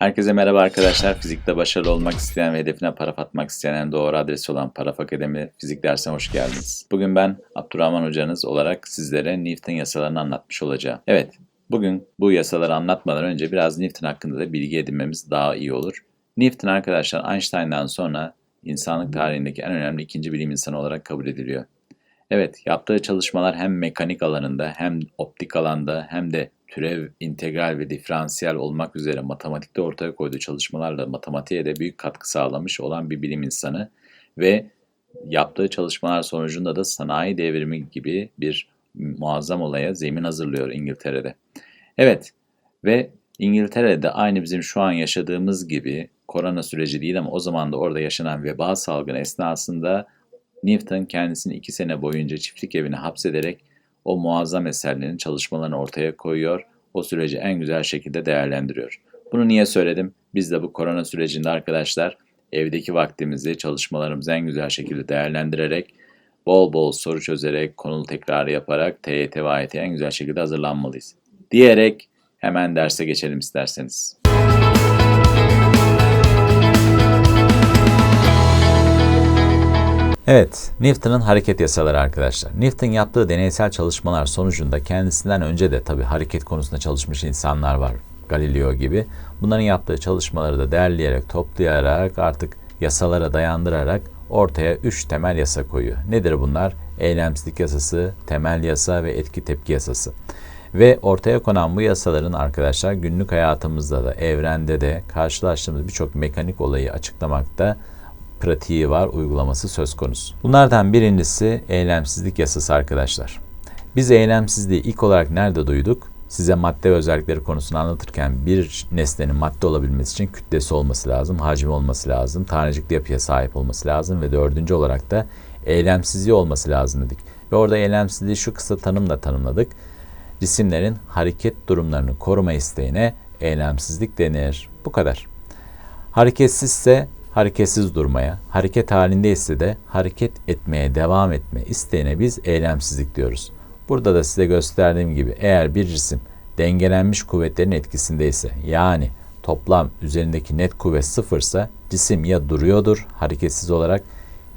Herkese merhaba arkadaşlar. Fizikte başarılı olmak isteyen ve hedefine para atmak isteyenin doğru adresi olan Paraf Akademi Fizik dersine hoş geldiniz. Bugün ben Abdurrahman hocanız olarak sizlere Newton yasalarını anlatmış olacağım. Evet, bugün bu yasaları anlatmadan önce biraz Newton hakkında da bilgi edinmemiz daha iyi olur. Newton arkadaşlar Einstein'dan sonra insanlık tarihindeki en önemli ikinci bilim insanı olarak kabul ediliyor. Evet, yaptığı çalışmalar hem mekanik alanında hem optik alanda hem de türev, integral ve diferansiyel olmak üzere matematikte ortaya koyduğu çalışmalarla matematiğe de büyük katkı sağlamış olan bir bilim insanı ve yaptığı çalışmalar sonucunda da sanayi devrimi gibi bir muazzam olaya zemin hazırlıyor İngiltere'de. Evet ve İngiltere'de aynı bizim şu an yaşadığımız gibi korona süreci değil ama o zaman da orada yaşanan veba salgını esnasında Newton kendisini iki sene boyunca çiftlik evine hapsederek o muazzam eserlerin çalışmalarını ortaya koyuyor, o süreci en güzel şekilde değerlendiriyor. Bunu niye söyledim? Biz de bu korona sürecinde arkadaşlar evdeki vaktimizi çalışmalarımızı en güzel şekilde değerlendirerek, bol bol soru çözerek, konulu tekrarı yaparak TYT ve AYT'ye en güzel şekilde hazırlanmalıyız. Diyerek hemen derse geçelim isterseniz. Evet, Newton'un hareket yasaları arkadaşlar. Newton yaptığı deneysel çalışmalar sonucunda kendisinden önce de tabii hareket konusunda çalışmış insanlar var. Galileo gibi. Bunların yaptığı çalışmaları da derleyerek, toplayarak, artık yasalara dayandırarak ortaya üç temel yasa koyuyor. Nedir bunlar? Eylemsizlik yasası, temel yasa ve etki tepki yasası. Ve ortaya konan bu yasaların arkadaşlar günlük hayatımızda da, evrende de karşılaştığımız birçok mekanik olayı açıklamakta pratiği var, uygulaması söz konusu. Bunlardan birincisi eylemsizlik yasası arkadaşlar. Biz eylemsizliği ilk olarak nerede duyduk? Size madde özellikleri konusunu anlatırken bir nesnenin madde olabilmesi için kütlesi olması lazım, hacmi olması lazım, tanecikli yapıya sahip olması lazım ve dördüncü olarak da eylemsizliği olması lazım dedik. Ve orada eylemsizliği şu kısa tanımla tanımladık. Cisimlerin hareket durumlarını koruma isteğine eylemsizlik denir. Bu kadar. Hareketsizse hareketsiz durmaya, hareket halinde ise de hareket etmeye devam etme isteğine biz eylemsizlik diyoruz. Burada da size gösterdiğim gibi eğer bir cisim dengelenmiş kuvvetlerin etkisindeyse yani toplam üzerindeki net kuvvet sıfırsa cisim ya duruyordur hareketsiz olarak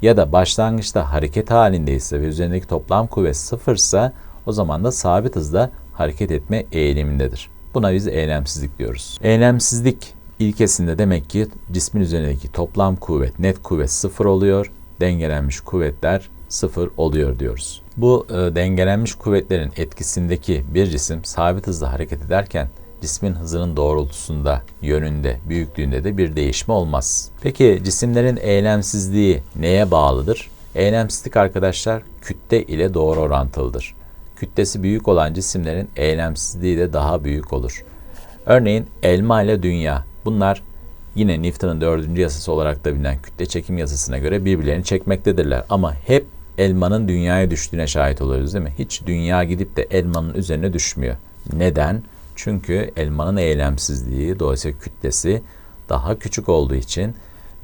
ya da başlangıçta hareket halindeyse ve üzerindeki toplam kuvvet sıfırsa o zaman da sabit hızla hareket etme eğilimindedir. Buna biz eylemsizlik diyoruz. Eylemsizlik İlkesinde demek ki cismin üzerindeki toplam kuvvet, net kuvvet sıfır oluyor, dengelenmiş kuvvetler sıfır oluyor diyoruz. Bu e, dengelenmiş kuvvetlerin etkisindeki bir cisim sabit hızla hareket ederken cismin hızının doğrultusunda, yönünde, büyüklüğünde de bir değişme olmaz. Peki cisimlerin eylemsizliği neye bağlıdır? Eylemsizlik arkadaşlar kütle ile doğru orantılıdır. Kütlesi büyük olan cisimlerin eylemsizliği de daha büyük olur. Örneğin elma ile dünya Bunlar yine Newton'un dördüncü yasası olarak da bilinen kütle çekim yasasına göre birbirlerini çekmektedirler. Ama hep elmanın dünyaya düştüğüne şahit oluyoruz değil mi? Hiç dünya gidip de elmanın üzerine düşmüyor. Neden? Çünkü elmanın eylemsizliği, dolayısıyla kütlesi daha küçük olduğu için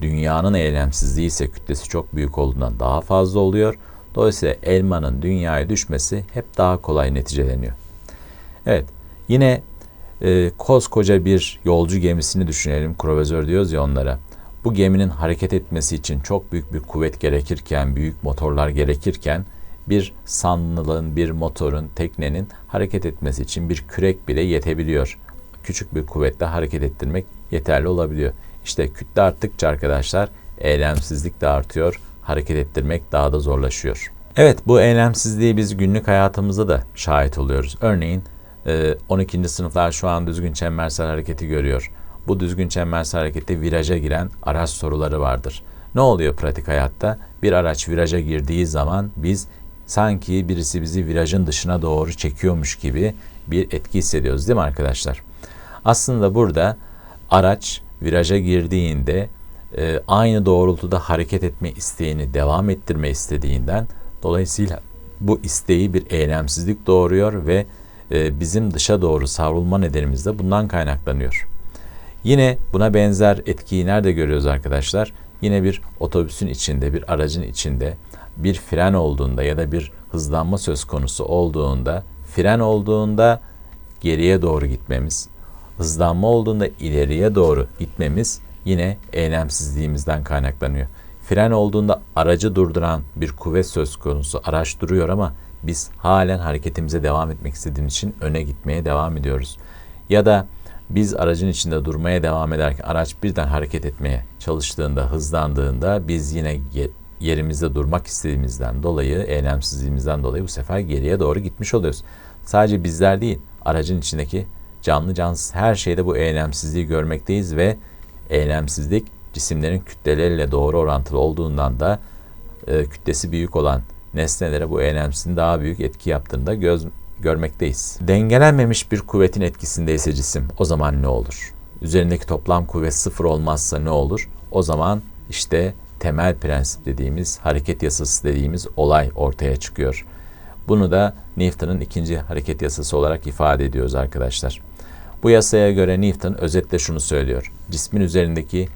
dünyanın eylemsizliği ise kütlesi çok büyük olduğundan daha fazla oluyor. Dolayısıyla elmanın dünyaya düşmesi hep daha kolay neticeleniyor. Evet, yine e, koskoca bir yolcu gemisini düşünelim. Kruvazör diyoruz ya onlara. Bu geminin hareket etmesi için çok büyük bir kuvvet gerekirken, büyük motorlar gerekirken bir sandalın, bir motorun, teknenin hareket etmesi için bir kürek bile yetebiliyor. Küçük bir kuvvetle hareket ettirmek yeterli olabiliyor. İşte kütle arttıkça arkadaşlar eylemsizlik de artıyor, hareket ettirmek daha da zorlaşıyor. Evet bu eylemsizliği biz günlük hayatımızda da şahit oluyoruz. Örneğin 12. Ee, sınıflar şu an düzgün çembersel hareketi görüyor. Bu düzgün çembersel harekette viraja giren araç soruları vardır. Ne oluyor pratik hayatta? Bir araç viraja girdiği zaman biz sanki birisi bizi virajın dışına doğru çekiyormuş gibi bir etki hissediyoruz değil mi arkadaşlar? Aslında burada araç viraja girdiğinde e, aynı doğrultuda hareket etme isteğini devam ettirme istediğinden dolayısıyla bu isteği bir eylemsizlik doğuruyor ve bizim dışa doğru savrulma nedenimiz de bundan kaynaklanıyor. Yine buna benzer etkiyi nerede görüyoruz arkadaşlar? Yine bir otobüsün içinde, bir aracın içinde bir fren olduğunda ya da bir hızlanma söz konusu olduğunda, fren olduğunda geriye doğru gitmemiz, Hızlanma olduğunda ileriye doğru gitmemiz yine eylemsizliğimizden kaynaklanıyor. Fren olduğunda aracı durduran bir kuvvet söz konusu. Araç duruyor ama biz halen hareketimize devam etmek istediğimiz için öne gitmeye devam ediyoruz. Ya da biz aracın içinde durmaya devam ederken araç birden hareket etmeye çalıştığında, hızlandığında biz yine yerimizde durmak istediğimizden dolayı, eylemsizliğimizden dolayı bu sefer geriye doğru gitmiş oluyoruz. Sadece bizler değil, aracın içindeki canlı cansız her şeyde bu eylemsizliği görmekteyiz ve eylemsizlik cisimlerin kütleleriyle doğru orantılı olduğundan da e, kütlesi büyük olan nesnelere bu eylemsizliğin daha büyük etki yaptığını da göz, görmekteyiz. Dengelenmemiş bir kuvvetin etkisindeyse cisim o zaman ne olur? Üzerindeki toplam kuvvet sıfır olmazsa ne olur? O zaman işte temel prensip dediğimiz, hareket yasası dediğimiz olay ortaya çıkıyor. Bunu da Newton'un ikinci hareket yasası olarak ifade ediyoruz arkadaşlar. Bu yasaya göre Newton özetle şunu söylüyor. Cismin üzerindeki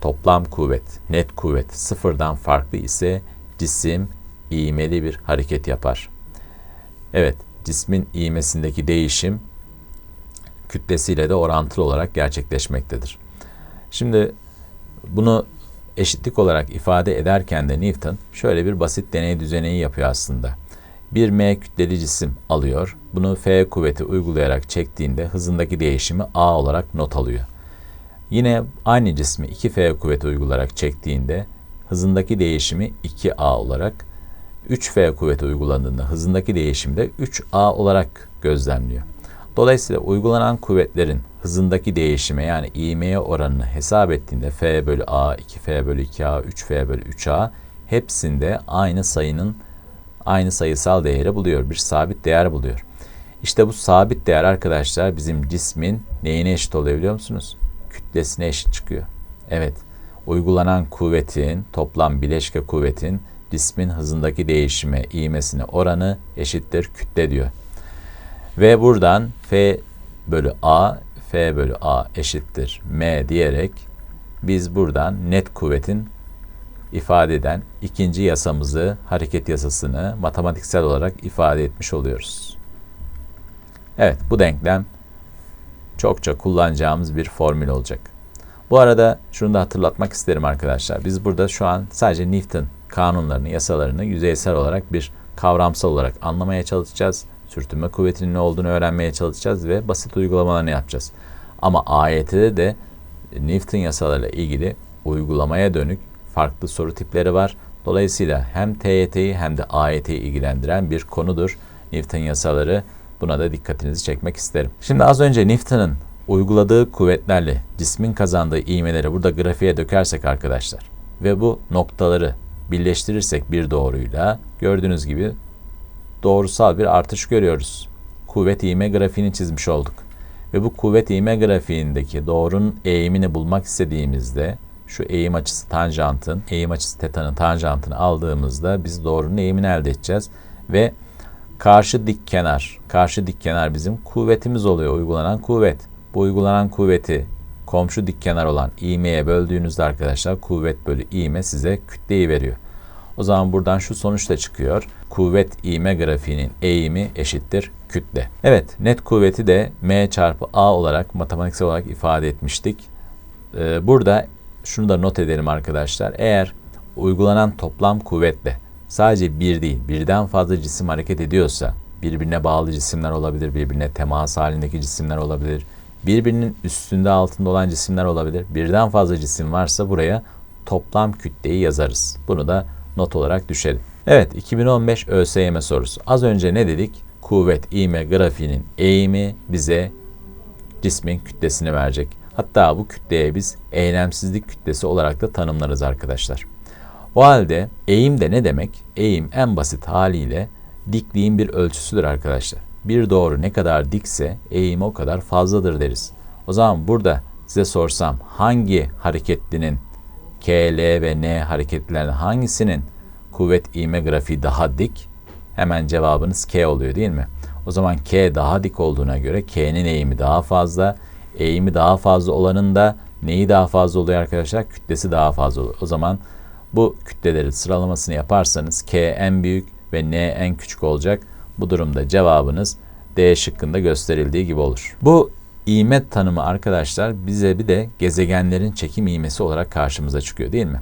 toplam kuvvet, net kuvvet sıfırdan farklı ise cisim iğmeli bir hareket yapar. Evet, cismin iğmesindeki değişim kütlesiyle de orantılı olarak gerçekleşmektedir. Şimdi bunu eşitlik olarak ifade ederken de Newton şöyle bir basit deney düzeneği yapıyor aslında. Bir m kütleli cisim alıyor. Bunu F kuvveti uygulayarak çektiğinde hızındaki değişimi a olarak not alıyor. Yine aynı cismi 2F kuvveti uygulayarak çektiğinde hızındaki değişimi 2A olarak 3F kuvveti uygulandığında hızındaki değişimi de 3A olarak gözlemliyor. Dolayısıyla uygulanan kuvvetlerin hızındaki değişime yani ivmeye oranını hesap ettiğinde F bölü A, 2F bölü 2A, 3F bölü 3A hepsinde aynı sayının aynı sayısal değeri buluyor. Bir sabit değer buluyor. İşte bu sabit değer arkadaşlar bizim cismin neyine eşit oluyor biliyor musunuz? Kütlesine eşit çıkıyor. Evet, uygulanan kuvvetin, toplam bileşke kuvvetin cismin hızındaki değişime, ivmesine oranı eşittir kütle diyor. Ve buradan F bölü A, F bölü A eşittir M diyerek biz buradan net kuvvetin ifade eden ikinci yasamızı, hareket yasasını matematiksel olarak ifade etmiş oluyoruz. Evet, bu denklem çokça kullanacağımız bir formül olacak. Bu arada şunu da hatırlatmak isterim arkadaşlar. Biz burada şu an sadece Newton kanunlarını, yasalarını yüzeysel olarak bir kavramsal olarak anlamaya çalışacağız. Sürtünme kuvvetinin ne olduğunu öğrenmeye çalışacağız ve basit uygulamalarını yapacağız. Ama AYT'de de Newton yasalarıyla ilgili uygulamaya dönük farklı soru tipleri var. Dolayısıyla hem TYT'yi hem de AYT'yi ilgilendiren bir konudur Newton yasaları. Buna da dikkatinizi çekmek isterim. Şimdi az önce Newton'ın uyguladığı kuvvetlerle cismin kazandığı ivmeleri burada grafiğe dökersek arkadaşlar ve bu noktaları birleştirirsek bir doğruyla gördüğünüz gibi doğrusal bir artış görüyoruz. Kuvvet ivme grafiğini çizmiş olduk. Ve bu kuvvet ivme grafiğindeki doğrunun eğimini bulmak istediğimizde şu eğim açısı tanjantın, eğim açısı tetanın tanjantını aldığımızda biz doğrunun eğimini elde edeceğiz. Ve karşı dik kenar, karşı dik kenar bizim kuvvetimiz oluyor, uygulanan kuvvet. Bu uygulanan kuvveti komşu dik kenar olan iğmeye böldüğünüzde arkadaşlar kuvvet bölü iğme size kütleyi veriyor. O zaman buradan şu sonuç da çıkıyor. Kuvvet iğme grafiğinin eğimi eşittir kütle. Evet net kuvveti de m çarpı a olarak matematiksel olarak ifade etmiştik. Ee, burada şunu da not edelim arkadaşlar. Eğer uygulanan toplam kuvvetle sadece bir değil birden fazla cisim hareket ediyorsa birbirine bağlı cisimler olabilir, birbirine temas halindeki cisimler olabilir, birbirinin üstünde altında olan cisimler olabilir. Birden fazla cisim varsa buraya toplam kütleyi yazarız. Bunu da not olarak düşelim. Evet 2015 ÖSYM sorusu. Az önce ne dedik? Kuvvet ivme grafiğinin eğimi bize cismin kütlesini verecek. Hatta bu kütleye biz eylemsizlik kütlesi olarak da tanımlarız arkadaşlar. O halde eğim de ne demek? Eğim en basit haliyle dikliğin bir ölçüsüdür arkadaşlar. Bir doğru ne kadar dikse eğim o kadar fazladır deriz. O zaman burada size sorsam hangi hareketlinin K, L ve N hareketlerinin hangisinin kuvvet ivme grafiği daha dik? Hemen cevabınız K oluyor değil mi? O zaman K daha dik olduğuna göre K'nin eğimi daha fazla. Eğimi daha fazla olanın da neyi daha fazla oluyor arkadaşlar? Kütlesi daha fazla oluyor. O zaman bu kütlelerin sıralamasını yaparsanız K en büyük ve N en küçük olacak. Bu durumda cevabınız D şıkkında gösterildiği gibi olur. Bu İğme tanımı arkadaşlar bize bir de gezegenlerin çekim iğmesi olarak karşımıza çıkıyor değil mi?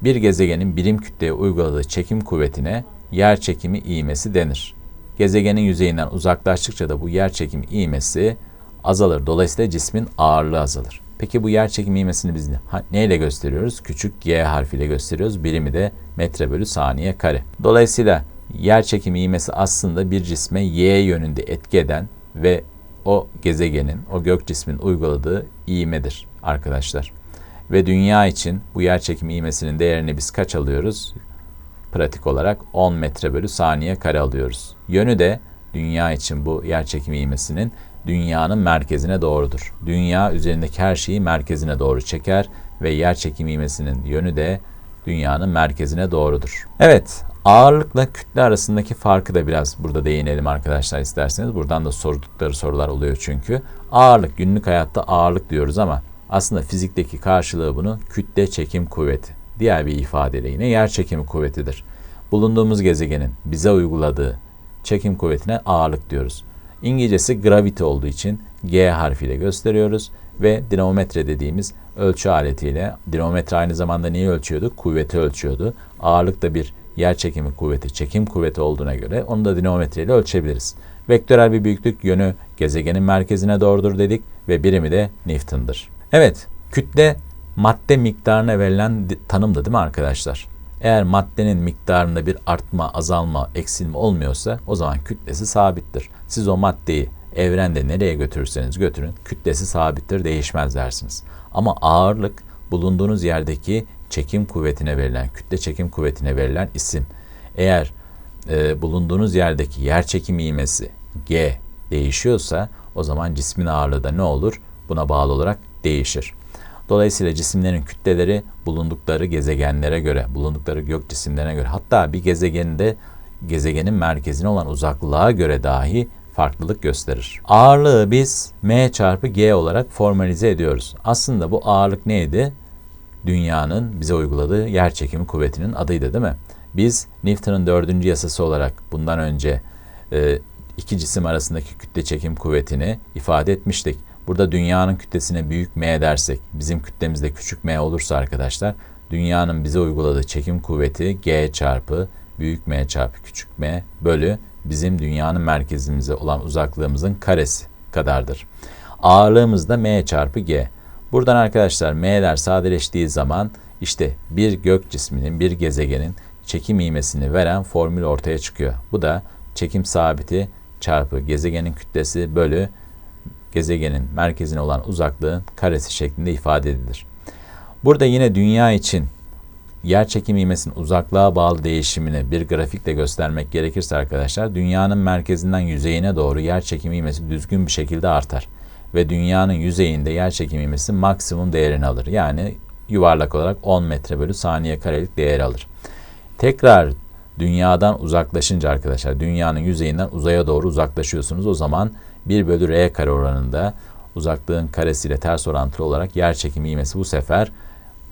Bir gezegenin birim kütleye uyguladığı çekim kuvvetine yer çekimi iğmesi denir. Gezegenin yüzeyinden uzaklaştıkça da bu yer çekimi iğmesi azalır. Dolayısıyla cismin ağırlığı azalır. Peki bu yer çekimi ivmesini biz neyle gösteriyoruz? Küçük g harfiyle gösteriyoruz. Birimi de metre bölü saniye kare. Dolayısıyla yer çekimi ivmesi aslında bir cisme y yönünde etki eden ve o gezegenin, o gök cismin uyguladığı ivmedir arkadaşlar. Ve dünya için bu yer çekimi ivmesinin değerini biz kaç alıyoruz? Pratik olarak 10 metre bölü saniye kare alıyoruz. Yönü de dünya için bu yer çekimi ivmesinin dünyanın merkezine doğrudur. Dünya üzerindeki her şeyi merkezine doğru çeker ve yer çekim ivmesinin yönü de dünyanın merkezine doğrudur. Evet, ağırlıkla kütle arasındaki farkı da biraz burada değinelim arkadaşlar isterseniz. Buradan da sordukları sorular oluyor çünkü. Ağırlık, günlük hayatta ağırlık diyoruz ama aslında fizikteki karşılığı bunun kütle çekim kuvveti. Diğer bir ifadeyle yine yer çekimi kuvvetidir. Bulunduğumuz gezegenin bize uyguladığı çekim kuvvetine ağırlık diyoruz. İngilizcesi gravity olduğu için G harfiyle gösteriyoruz ve dinamometre dediğimiz ölçü aletiyle dinamometre aynı zamanda neyi ölçüyordu? Kuvveti ölçüyordu. Ağırlık da bir yer çekimi kuvveti, çekim kuvveti olduğuna göre onu da dinamometre ile ölçebiliriz. Vektörel bir büyüklük yönü gezegenin merkezine doğrudur dedik ve birimi de Newton'dır. Evet, kütle madde miktarına verilen tanımdı değil mi arkadaşlar? Eğer maddenin miktarında bir artma, azalma, eksilme olmuyorsa o zaman kütlesi sabittir. Siz o maddeyi evrende nereye götürürseniz götürün kütlesi sabittir, değişmez dersiniz. Ama ağırlık bulunduğunuz yerdeki çekim kuvvetine verilen, kütle çekim kuvvetine verilen isim. Eğer e, bulunduğunuz yerdeki yer çekim ivmesi G değişiyorsa o zaman cismin ağırlığı da ne olur? Buna bağlı olarak değişir. Dolayısıyla cisimlerin kütleleri bulundukları gezegenlere göre, bulundukları gök cisimlerine göre hatta bir gezegende gezegenin merkezine olan uzaklığa göre dahi farklılık gösterir. Ağırlığı biz m çarpı g olarak formalize ediyoruz. Aslında bu ağırlık neydi? Dünyanın bize uyguladığı yer çekimi kuvvetinin adıydı değil mi? Biz Newton'un dördüncü yasası olarak bundan önce e, iki cisim arasındaki kütle çekim kuvvetini ifade etmiştik. Burada dünyanın kütlesine büyük m dersek, bizim kütlemizde küçük m olursa arkadaşlar, dünyanın bize uyguladığı çekim kuvveti g çarpı büyük m çarpı küçük m bölü bizim dünyanın merkezimize olan uzaklığımızın karesi kadardır. Ağırlığımız da m çarpı g. Buradan arkadaşlar m'ler sadeleştiği zaman işte bir gök cisminin, bir gezegenin çekim ivmesini veren formül ortaya çıkıyor. Bu da çekim sabiti çarpı gezegenin kütlesi bölü gezegenin merkezine olan uzaklığın karesi şeklinde ifade edilir. Burada yine dünya için yer çekim ivmesinin uzaklığa bağlı değişimini bir grafikle göstermek gerekirse arkadaşlar dünyanın merkezinden yüzeyine doğru yer çekim ivmesi düzgün bir şekilde artar ve dünyanın yüzeyinde yer çekim ivmesi maksimum değerini alır. Yani yuvarlak olarak 10 metre bölü saniye karelik değer alır. Tekrar dünyadan uzaklaşınca arkadaşlar dünyanın yüzeyinden uzaya doğru uzaklaşıyorsunuz. O zaman 1 bölü r kare oranında uzaklığın karesiyle ters orantılı olarak yer çekimi ivmesi bu sefer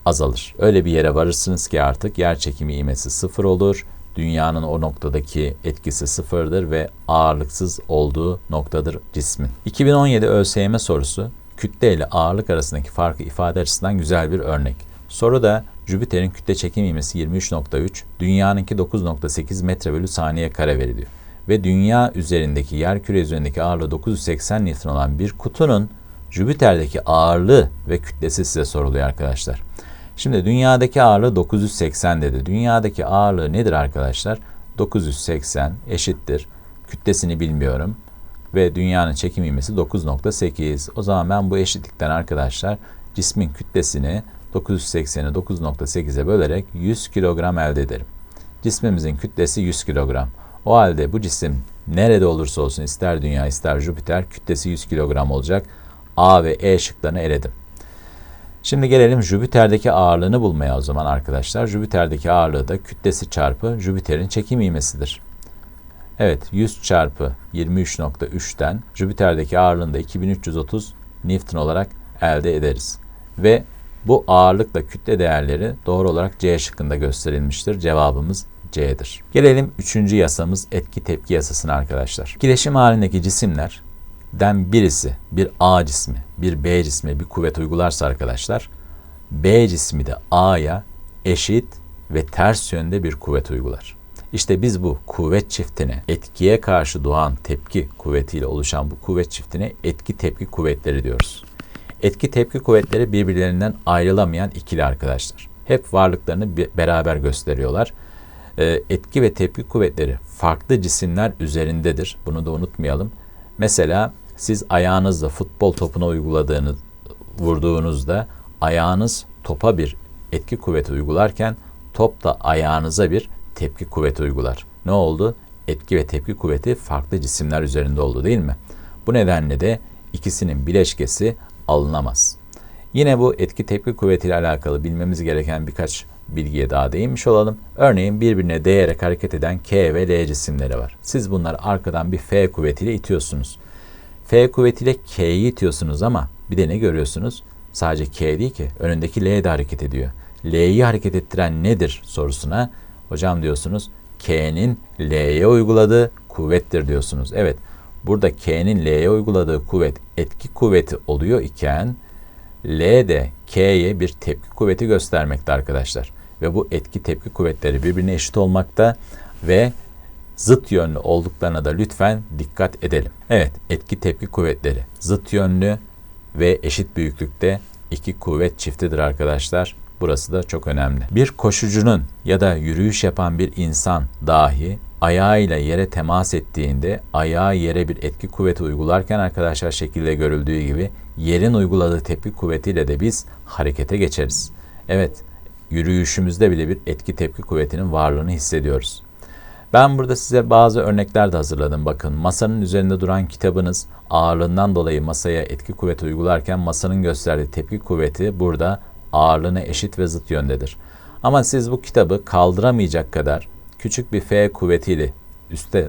azalır. Öyle bir yere varırsınız ki artık yer çekimi ivmesi sıfır olur. Dünyanın o noktadaki etkisi sıfırdır ve ağırlıksız olduğu noktadır cismin. 2017 ÖSYM sorusu kütle ile ağırlık arasındaki farkı ifade açısından güzel bir örnek. Soruda Jüpiter'in kütle çekim ivmesi 23.3, dünyanınki 9.8 metre bölü saniye kare veriliyor ve dünya üzerindeki yer küre üzerindeki ağırlığı 980 Newton olan bir kutunun Jüpiter'deki ağırlığı ve kütlesi size soruluyor arkadaşlar. Şimdi dünyadaki ağırlığı 980 dedi. Dünyadaki ağırlığı nedir arkadaşlar? 980 eşittir. Kütlesini bilmiyorum. Ve dünyanın çekim ivmesi 9.8. O zaman ben bu eşitlikten arkadaşlar cismin kütlesini 980'i 9.8'e bölerek 100 kilogram elde ederim. Cismimizin kütlesi 100 kilogram. O halde bu cisim nerede olursa olsun ister Dünya ister Jüpiter kütlesi 100 kilogram olacak. A ve E şıklarını eledim. Şimdi gelelim Jüpiter'deki ağırlığını bulmaya o zaman arkadaşlar. Jüpiter'deki ağırlığı da kütlesi çarpı Jüpiter'in çekim ivmesidir. Evet 100 çarpı 23.3'ten Jüpiter'deki ağırlığını da 2330 Newton olarak elde ederiz. Ve bu ağırlıkla kütle değerleri doğru olarak C şıkkında gösterilmiştir. Cevabımız C'dir. Gelelim üçüncü yasamız etki tepki yasasına arkadaşlar. Etkileşim halindeki cisimler kuvvetlerden birisi bir A cismi, bir B cismi bir kuvvet uygularsa arkadaşlar B cismi de A'ya eşit ve ters yönde bir kuvvet uygular. İşte biz bu kuvvet çiftine, etkiye karşı doğan tepki kuvvetiyle oluşan bu kuvvet çiftine etki tepki kuvvetleri diyoruz. Etki tepki kuvvetleri birbirlerinden ayrılamayan ikili arkadaşlar. Hep varlıklarını beraber gösteriyorlar. Ee, etki ve tepki kuvvetleri farklı cisimler üzerindedir. Bunu da unutmayalım. Mesela siz ayağınızla futbol topuna uyguladığınız, vurduğunuzda ayağınız topa bir etki kuvveti uygularken top da ayağınıza bir tepki kuvveti uygular. Ne oldu? Etki ve tepki kuvveti farklı cisimler üzerinde oldu değil mi? Bu nedenle de ikisinin bileşkesi alınamaz. Yine bu etki tepki kuvveti ile alakalı bilmemiz gereken birkaç bilgiye daha değinmiş olalım. Örneğin birbirine değerek hareket eden K ve L cisimleri var. Siz bunları arkadan bir F kuvvetiyle itiyorsunuz. F kuvvetiyle K'yi itiyorsunuz ama bir de ne görüyorsunuz? Sadece K değil ki önündeki L de hareket ediyor. L'yi hareket ettiren nedir sorusuna hocam diyorsunuz K'nin L'ye uyguladığı kuvvettir diyorsunuz. Evet burada K'nin L'ye uyguladığı kuvvet etki kuvveti oluyor iken L de K'ye bir tepki kuvveti göstermekte arkadaşlar. Ve bu etki tepki kuvvetleri birbirine eşit olmakta ve zıt yönlü olduklarına da lütfen dikkat edelim. Evet, etki tepki kuvvetleri zıt yönlü ve eşit büyüklükte iki kuvvet çiftidir arkadaşlar. Burası da çok önemli. Bir koşucunun ya da yürüyüş yapan bir insan dahi ayağıyla yere temas ettiğinde ayağı yere bir etki kuvveti uygularken arkadaşlar şekilde görüldüğü gibi yerin uyguladığı tepki kuvvetiyle de biz harekete geçeriz. Evet, yürüyüşümüzde bile bir etki tepki kuvvetinin varlığını hissediyoruz. Ben burada size bazı örnekler de hazırladım. Bakın masanın üzerinde duran kitabınız ağırlığından dolayı masaya etki kuvveti uygularken masanın gösterdiği tepki kuvveti burada ağırlığına eşit ve zıt yöndedir. Ama siz bu kitabı kaldıramayacak kadar küçük bir F kuvvetiyle üste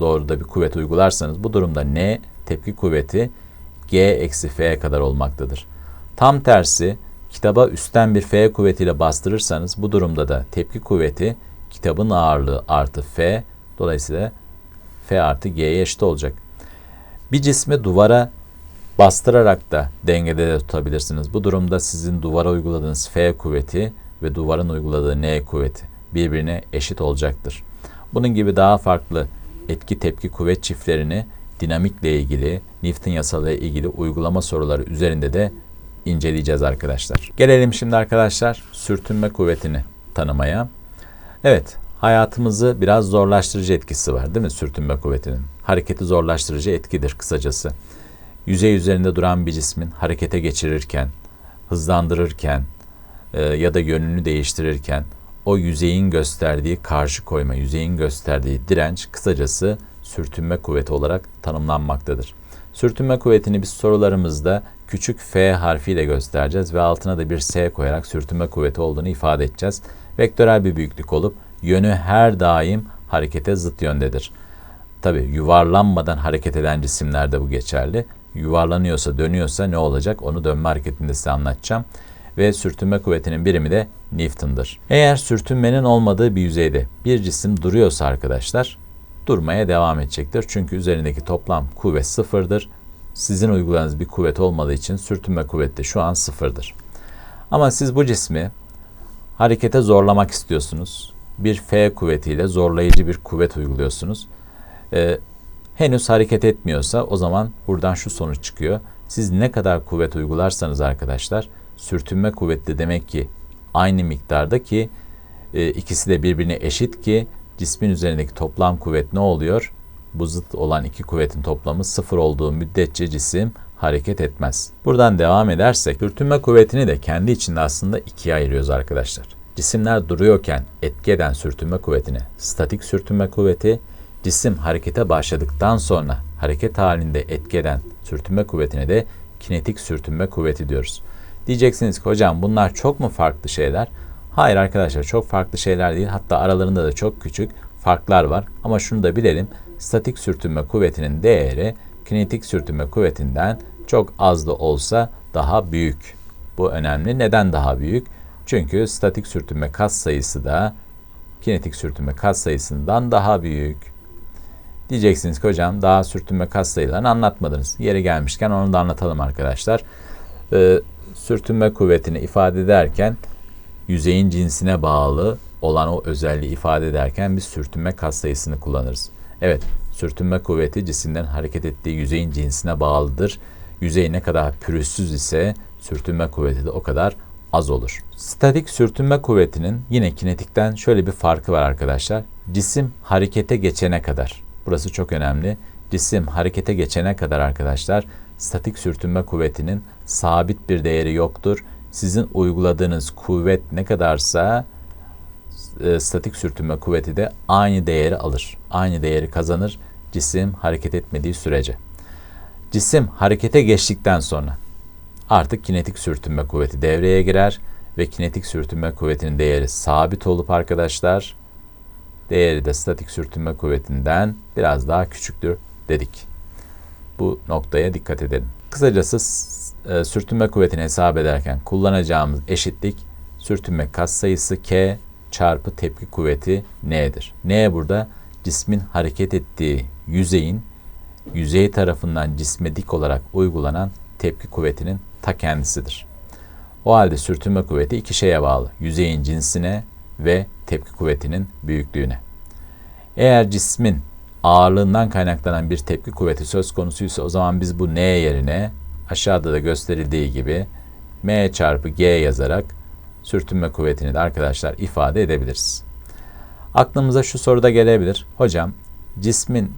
doğru da bir kuvvet uygularsanız bu durumda N tepki kuvveti G eksi F'ye kadar olmaktadır. Tam tersi kitaba üstten bir F kuvvetiyle bastırırsanız bu durumda da tepki kuvveti kitabın ağırlığı artı F dolayısıyla F artı G'ye eşit olacak. Bir cismi duvara bastırarak da dengede de tutabilirsiniz. Bu durumda sizin duvara uyguladığınız F kuvveti ve duvarın uyguladığı N kuvveti birbirine eşit olacaktır. Bunun gibi daha farklı etki tepki kuvvet çiftlerini dinamikle ilgili, Newton yasaları ile ilgili uygulama soruları üzerinde de inceleyeceğiz arkadaşlar. Gelelim şimdi arkadaşlar sürtünme kuvvetini tanımaya. Evet, hayatımızı biraz zorlaştırıcı etkisi var değil mi sürtünme kuvvetinin? Hareketi zorlaştırıcı etkidir kısacası. Yüzey üzerinde duran bir cismin harekete geçirirken, hızlandırırken e, ya da yönünü değiştirirken o yüzeyin gösterdiği karşı koyma, yüzeyin gösterdiği direnç kısacası sürtünme kuvveti olarak tanımlanmaktadır. Sürtünme kuvvetini biz sorularımızda küçük f harfiyle göstereceğiz ve altına da bir s koyarak sürtünme kuvveti olduğunu ifade edeceğiz. Vektörel bir büyüklük olup yönü her daim harekete zıt yöndedir. Tabi yuvarlanmadan hareket eden cisimlerde bu geçerli. Yuvarlanıyorsa, dönüyorsa ne olacak onu dönme hareketinde size anlatacağım. Ve sürtünme kuvvetinin birimi de Newton'dır. Eğer sürtünmenin olmadığı bir yüzeyde bir cisim duruyorsa arkadaşlar durmaya devam edecektir. Çünkü üzerindeki toplam kuvvet sıfırdır. Sizin uyguladığınız bir kuvvet olmadığı için sürtünme kuvveti şu an sıfırdır. Ama siz bu cismi harekete zorlamak istiyorsunuz. Bir F kuvvetiyle zorlayıcı bir kuvvet uyguluyorsunuz. Ee, henüz hareket etmiyorsa o zaman buradan şu sonuç çıkıyor. Siz ne kadar kuvvet uygularsanız arkadaşlar sürtünme kuvveti demek ki aynı miktarda ki e, ikisi de birbirine eşit ki cismin üzerindeki toplam kuvvet ne oluyor? Bu zıt olan iki kuvvetin toplamı sıfır olduğu müddetçe cisim hareket etmez. Buradan devam edersek sürtünme kuvvetini de kendi içinde aslında ikiye ayırıyoruz arkadaşlar. Cisimler duruyorken etki eden sürtünme kuvvetine statik sürtünme kuvveti, cisim harekete başladıktan sonra hareket halinde etki eden sürtünme kuvvetine de kinetik sürtünme kuvveti diyoruz. Diyeceksiniz ki hocam bunlar çok mu farklı şeyler? Hayır arkadaşlar çok farklı şeyler değil. Hatta aralarında da çok küçük farklar var. Ama şunu da bilelim. Statik sürtünme kuvvetinin değeri kinetik sürtünme kuvvetinden çok az da olsa daha büyük. Bu önemli. Neden daha büyük? Çünkü statik sürtünme kat sayısı da kinetik sürtünme kat sayısından daha büyük. Diyeceksiniz ki hocam daha sürtünme kas sayılarını anlatmadınız. Yeri gelmişken onu da anlatalım arkadaşlar. Ee, sürtünme kuvvetini ifade ederken yüzeyin cinsine bağlı olan o özelliği ifade ederken biz sürtünme kas sayısını kullanırız. Evet, sürtünme kuvveti cisimden hareket ettiği yüzeyin cinsine bağlıdır. Yüzey ne kadar pürüzsüz ise sürtünme kuvveti de o kadar az olur. Statik sürtünme kuvvetinin yine kinetikten şöyle bir farkı var arkadaşlar. Cisim harekete geçene kadar, burası çok önemli. Cisim harekete geçene kadar arkadaşlar statik sürtünme kuvvetinin sabit bir değeri yoktur. Sizin uyguladığınız kuvvet ne kadarsa e, statik sürtünme kuvveti de aynı değeri alır. Aynı değeri kazanır cisim hareket etmediği sürece. Cisim harekete geçtikten sonra artık kinetik sürtünme kuvveti devreye girer ve kinetik sürtünme kuvvetinin değeri sabit olup arkadaşlar değeri de statik sürtünme kuvvetinden biraz daha küçüktür dedik. Bu noktaya dikkat edelim. Kısacası e, sürtünme kuvvetini hesap ederken kullanacağımız eşitlik sürtünme kas sayısı K çarpı tepki kuvveti N'dir. N burada cismin hareket ettiği yüzeyin yüzey tarafından cisme dik olarak uygulanan tepki kuvvetinin ta kendisidir. O halde sürtünme kuvveti iki şeye bağlı. Yüzeyin cinsine ve tepki kuvvetinin büyüklüğüne. Eğer cismin ağırlığından kaynaklanan bir tepki kuvveti söz konusuysa o zaman biz bu N yerine aşağıda da gösterildiği gibi M çarpı G yazarak sürtünme kuvvetini de arkadaşlar ifade edebiliriz. Aklımıza şu soru da gelebilir. Hocam cismin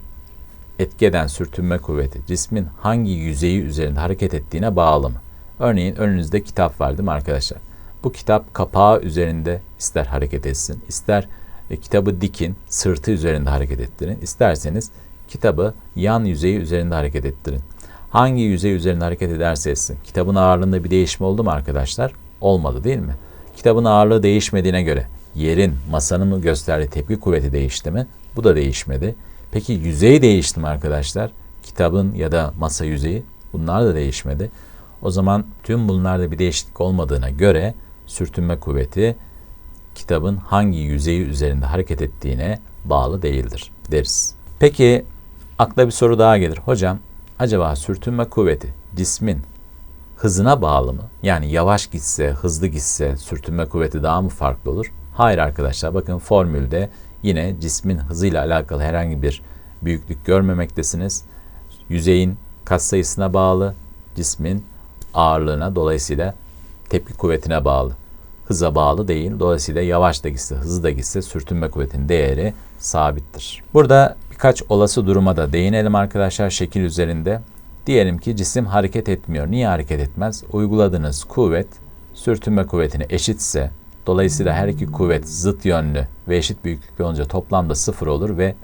etki eden sürtünme kuvveti cismin hangi yüzeyi üzerinde hareket ettiğine bağlı mı? Örneğin önünüzde kitap var değil mi arkadaşlar? Bu kitap kapağı üzerinde ister hareket etsin, ister e, kitabı dikin, sırtı üzerinde hareket ettirin. İsterseniz kitabı yan yüzeyi üzerinde hareket ettirin. Hangi yüzey üzerinde hareket ederse etsin. Kitabın ağırlığında bir değişme oldu mu arkadaşlar? Olmadı değil mi? Kitabın ağırlığı değişmediğine göre yerin, masanın gösterdiği tepki kuvveti değişti mi? Bu da değişmedi. Peki yüzey değişti mi arkadaşlar? Kitabın ya da masa yüzeyi bunlar da değişmedi. O zaman tüm bunlarda bir değişiklik olmadığına göre sürtünme kuvveti kitabın hangi yüzeyi üzerinde hareket ettiğine bağlı değildir deriz. Peki akla bir soru daha gelir. Hocam acaba sürtünme kuvveti cismin hızına bağlı mı? Yani yavaş gitse, hızlı gitse sürtünme kuvveti daha mı farklı olur? Hayır arkadaşlar bakın formülde yine cismin hızıyla alakalı herhangi bir büyüklük görmemektesiniz. Yüzeyin katsayısına bağlı, cismin ağırlığına dolayısıyla tepki kuvvetine bağlı. Hıza bağlı değil. Dolayısıyla yavaş da gitse, hızlı da gitse sürtünme kuvvetinin değeri sabittir. Burada birkaç olası duruma da değinelim arkadaşlar şekil üzerinde. Diyelim ki cisim hareket etmiyor. Niye hareket etmez? Uyguladığınız kuvvet sürtünme kuvvetine eşitse dolayısıyla her iki kuvvet zıt yönlü ve eşit büyüklükte olunca toplamda sıfır olur ve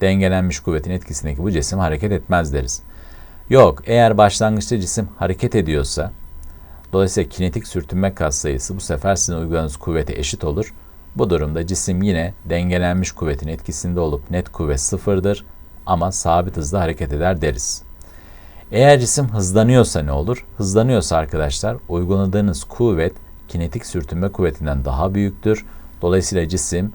dengelenmiş kuvvetin etkisindeki bu cisim hareket etmez deriz. Yok, eğer başlangıçta cisim hareket ediyorsa, dolayısıyla kinetik sürtünme katsayısı bu sefer sizin uyguladığınız kuvvete eşit olur. Bu durumda cisim yine dengelenmiş kuvvetin etkisinde olup net kuvvet sıfırdır ama sabit hızla hareket eder deriz. Eğer cisim hızlanıyorsa ne olur? Hızlanıyorsa arkadaşlar uyguladığınız kuvvet kinetik sürtünme kuvvetinden daha büyüktür. Dolayısıyla cisim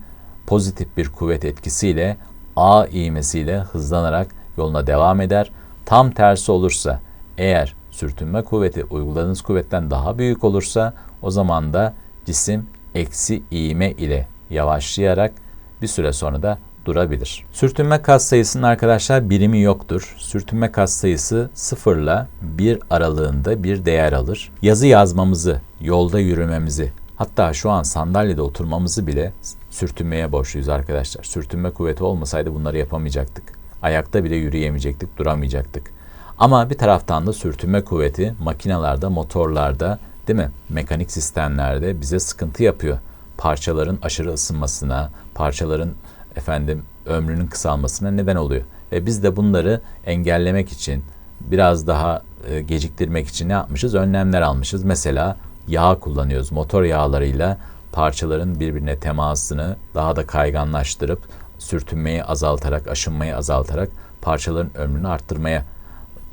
pozitif bir kuvvet etkisiyle A ivmesiyle hızlanarak yoluna devam eder. Tam tersi olursa eğer sürtünme kuvveti uyguladığınız kuvvetten daha büyük olursa o zaman da cisim eksi iğme ile yavaşlayarak bir süre sonra da durabilir. Sürtünme kas sayısının arkadaşlar birimi yoktur. Sürtünme kas sayısı sıfırla bir aralığında bir değer alır. Yazı yazmamızı, yolda yürümemizi, hatta şu an sandalyede oturmamızı bile sürtünmeye borçluyuz arkadaşlar. Sürtünme kuvveti olmasaydı bunları yapamayacaktık. Ayakta bile yürüyemeyecektik, duramayacaktık. Ama bir taraftan da sürtünme kuvveti makinalarda, motorlarda, değil mi? Mekanik sistemlerde bize sıkıntı yapıyor. Parçaların aşırı ısınmasına, parçaların efendim ömrünün kısalmasına neden oluyor. Ve biz de bunları engellemek için biraz daha e, geciktirmek için ne yapmışız? Önlemler almışız. Mesela yağ kullanıyoruz. Motor yağlarıyla parçaların birbirine temasını daha da kayganlaştırıp sürtünmeyi azaltarak, aşınmayı azaltarak parçaların ömrünü arttırmaya,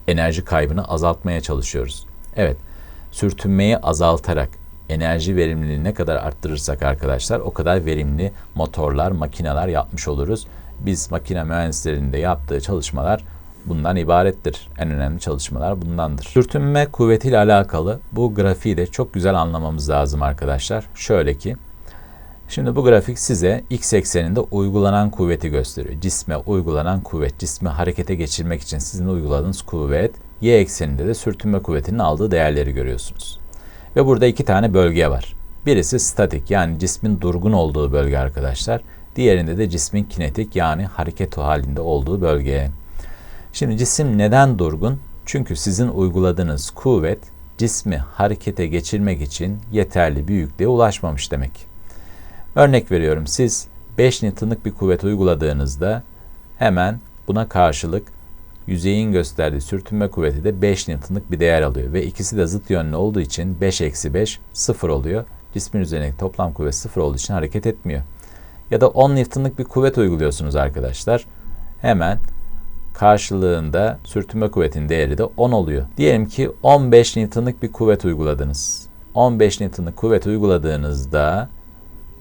enerji kaybını azaltmaya çalışıyoruz. Evet, sürtünmeyi azaltarak enerji verimliliğini ne kadar arttırırsak arkadaşlar o kadar verimli motorlar, makineler yapmış oluruz. biz makine mühendislerinde yaptığı çalışmalar bundan ibarettir. En önemli çalışmalar bundandır. Sürtünme kuvvetiyle alakalı bu grafiği de çok güzel anlamamız lazım arkadaşlar. Şöyle ki Şimdi bu grafik size x ekseninde uygulanan kuvveti gösteriyor. Cisme uygulanan kuvvet, cismi harekete geçirmek için sizin uyguladığınız kuvvet, y ekseninde de sürtünme kuvvetinin aldığı değerleri görüyorsunuz. Ve burada iki tane bölge var. Birisi statik yani cismin durgun olduğu bölge arkadaşlar. Diğerinde de cismin kinetik yani hareket halinde olduğu bölge. Şimdi cisim neden durgun? Çünkü sizin uyguladığınız kuvvet cismi harekete geçirmek için yeterli büyüklüğe ulaşmamış demek. Örnek veriyorum siz 5 Newton'lık bir kuvvet uyguladığınızda hemen buna karşılık yüzeyin gösterdiği sürtünme kuvveti de 5 Newton'lık bir değer alıyor ve ikisi de zıt yönlü olduğu için 5 eksi 5 sıfır oluyor. Cismin üzerindeki toplam kuvvet sıfır olduğu için hareket etmiyor. Ya da 10 Newton'lık bir kuvvet uyguluyorsunuz arkadaşlar. Hemen karşılığında sürtünme kuvvetinin değeri de 10 oluyor. Diyelim ki 15 Newton'lık bir kuvvet uyguladınız. 15 Newton'lık kuvvet uyguladığınızda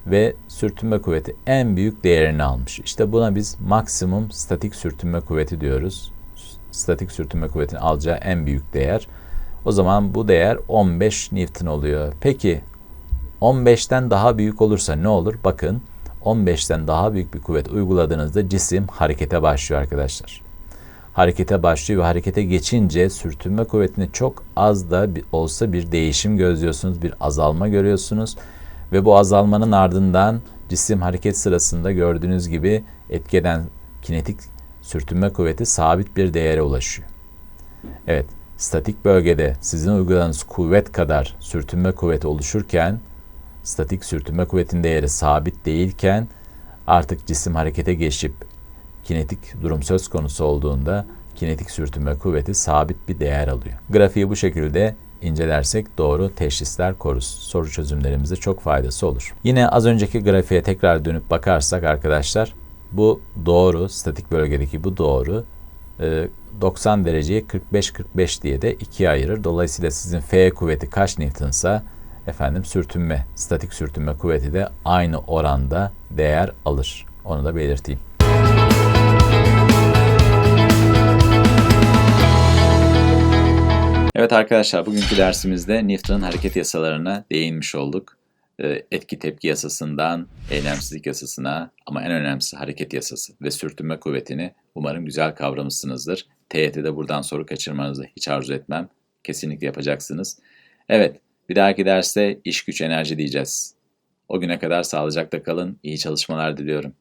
ve sürtünme kuvveti en büyük değerini almış. İşte buna biz maksimum statik sürtünme kuvveti diyoruz. Statik sürtünme kuvvetinin alacağı en büyük değer. O zaman bu değer 15 Newton oluyor. Peki 15'ten daha büyük olursa ne olur? Bakın 15'ten daha büyük bir kuvvet uyguladığınızda cisim harekete başlıyor arkadaşlar. Harekete başlıyor ve harekete geçince sürtünme kuvvetinde çok az da olsa bir değişim gözlüyorsunuz, bir azalma görüyorsunuz. Ve bu azalmanın ardından cisim hareket sırasında gördüğünüz gibi etkeden kinetik sürtünme kuvveti sabit bir değere ulaşıyor. Evet, statik bölgede sizin uyguladığınız kuvvet kadar sürtünme kuvveti oluşurken, statik sürtünme kuvvetinin değeri sabit değilken, artık cisim harekete geçip kinetik durum söz konusu olduğunda kinetik sürtünme kuvveti sabit bir değer alıyor. Grafiği bu şekilde incelersek doğru teşhisler koruz. Soru çözümlerimize çok faydası olur. Yine az önceki grafiğe tekrar dönüp bakarsak arkadaşlar bu doğru, statik bölgedeki bu doğru. 90 dereceyi 45-45 diye de ikiye ayırır. Dolayısıyla sizin F kuvveti kaç Newton'sa efendim sürtünme, statik sürtünme kuvveti de aynı oranda değer alır. Onu da belirteyim. Evet arkadaşlar bugünkü dersimizde Newton'un hareket yasalarına değinmiş olduk. Ee, etki tepki yasasından eylemsizlik yasasına ama en önemlisi hareket yasası ve sürtünme kuvvetini umarım güzel kavramışsınızdır. TYT'de buradan soru kaçırmanızı hiç arzu etmem. Kesinlikle yapacaksınız. Evet bir dahaki derste iş güç enerji diyeceğiz. O güne kadar sağlıcakla kalın. İyi çalışmalar diliyorum.